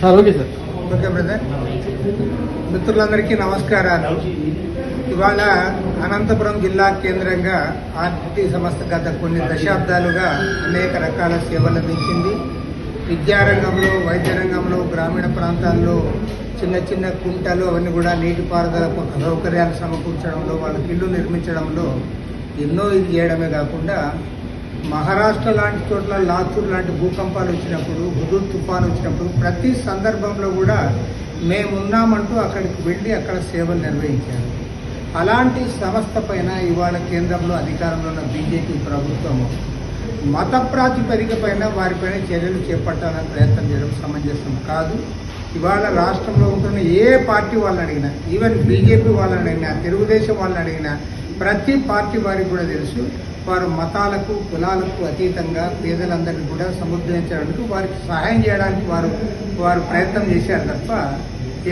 Sir okay sir. Okay brother మిత్రులందరికీ నమస్కారాలు. ఇవాళ అనంతపురం జిల్లా కేంద్రంగా ఆర్టీ సంస్థ గత కొన్ని దశాబ్దాలుగా అనేక రకాల సేవలు అందించింది. విద్యారంగంలో వైద్య రంగంలో గ్రామీణ ప్రాంతాల్లో చిన్న చిన్న కుంటలు అవన్నీ కూడా నీటిపారుదల సౌకర్యాలు సమకూర్చడంలో వాళ్ళకి ఇల్లు నిర్మించడంలో ఎన్నో ఇది చేయడమే కాకుండా మహారాష్ట్ర లాంటి చోట్ల లాతూర్ లాంటి భూకంపాలు వచ్చినప్పుడు హుదూర్ తుఫాన్ వచ్చినప్పుడు ప్రతి సందర్భంలో కూడా మేమున్నామంటూ అక్కడికి వెళ్ళి అక్కడ సేవలు నిర్వహించారు. అలాంటి సంస్థ పైన ఇవాళ కేంద్రంలో అధికారంలో ఉన్న బీజేపీ ప్రభుత్వము మత ప్రాతిపదిక పైన వారిపైన చర్యలు చేపట్టాలని ప్రయత్నం చేయడం సమంజసం కాదు. ఇవాళ రాష్ట్రంలో ఉంటున్న ఏ పార్టీ వాళ్ళని అడిగినా ఈవెన్ బీజేపీ వాళ్ళని అడిగినా తెలుగుదేశం వాళ్ళని అడిగినా ప్రతి పార్టీ వారికి కూడా తెలుసు. వారు మతాలకు కులాలకు అతీతంగా పేదలందరినీ కూడా సముద్రించడానికి వారికి సహాయం చేయడానికి వారు వారు ప్రయత్నం చేశారు తప్ప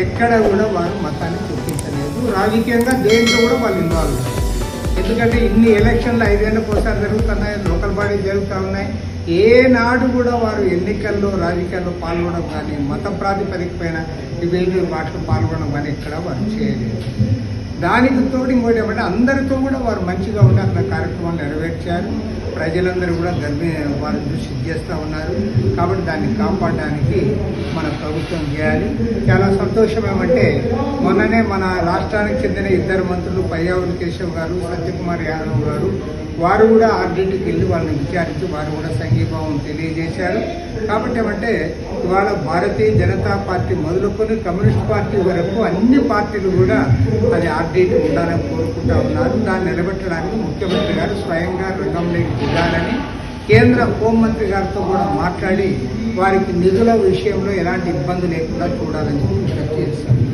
ఎక్కడ కూడా వారు మతాన్ని చూపించలేదు. రాజకీయంగా దేంట్లో కూడా వాళ్ళు ఇన్వాల్వ్ ఎందుకంటే ఇన్ని ఎలక్షన్లు ఐదేళ్ళకి ఒకసారి జరుగుతున్నాయి లోకల్ బాడీ జరుగుతూ ఉన్నాయి. ఏనాడు కూడా వారు ఎన్నికల్లో రాజకీయాల్లో పాల్గొనడం కానీ మత ప్రాతిపదిక పైన మాటలు వాటిలో పాల్గొనడం కానీ ఎక్కడ వారు చేయలేదు. దానికి తోడు ఇంకోటి ఏమంటే అందరితో కూడా వారు మంచిగా ఉండి అక్కడ కార్యక్రమాలు నెరవేర్చారు. ప్రజలందరూ కూడా గర్భి వారు దృష్టి చేస్తూ ఉన్నారు. కాబట్టి దాన్ని కాపాడడానికి మన ప్రభుత్వం చేయాలి. చాలా సంతోషం ఏమంటే మొన్ననే మన రాష్ట్రానికి చెందిన ఇద్దరు మంత్రులు పయ్యావుల కేశవ్ గారు సత్యకుమార్ యాదవ్ గారు వారు కూడా ఆర్డీటీకి వెళ్ళి వాళ్ళని విచారించి వారు కూడా సంఘీభావం తెలియజేశారు. కాబట్టి ఏమంటే ఇవాళ భారతీయ జనతా పార్టీ మొదలుకొని కమ్యూనిస్ట్ పార్టీ వరకు అన్ని పార్టీలు కూడా అది ఆర్డీటీ ఉండాలని కోరుకుంటా ఉన్నారు. దాన్ని నిలబెట్టడానికి ముఖ్యమంత్రి గారు స్వయంగా రంగంలోకి దిగాలని కేంద్ర హోంమంత్రి గారితో కూడా మాట్లాడి వారికి నిధుల విషయంలో ఎలాంటి ఇబ్బంది లేకుండా చూడాలని చెప్పి చేస్తాను